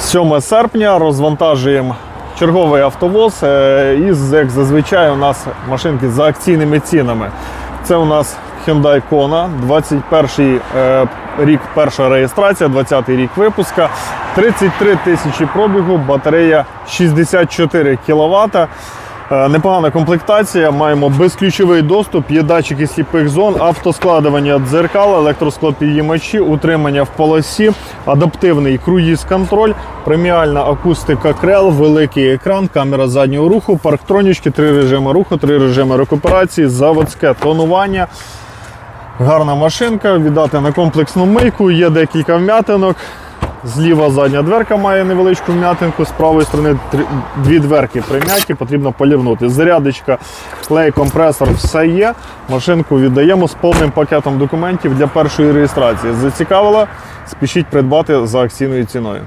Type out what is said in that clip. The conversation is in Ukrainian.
7 серпня розвантажуємо черговий автовоз. із, І як зазвичай у нас машинки за акційними цінами. Це у нас Hyundai Kona, 21 е, рік перша реєстрація, 20 рік випуска, 33 тисячі пробігу, батарея 64 кВт. Е, Непогана комплектація, маємо безключовий доступ, є датчики сліпих зон, автоскладування дзеркал, електросклопідіймачі, утримання в полосі, адаптивний круїз-контроль, преміальна акустика крел, великий екран, камера заднього руху, парктронічки, три режими руху, три режими рекуперації, заводське тонування. Гарна машинка, віддати на комплексну мийку, є декілька вм'ятинок. Зліва задня дверка має невеличку вм'ятинку, з правої сторони дві дверки прим'яті, потрібно полірнути. Зарядочка, клей, компресор, все є. Машинку віддаємо з повним пакетом документів для першої реєстрації. Зацікавила? Спішіть придбати за акційною ціною.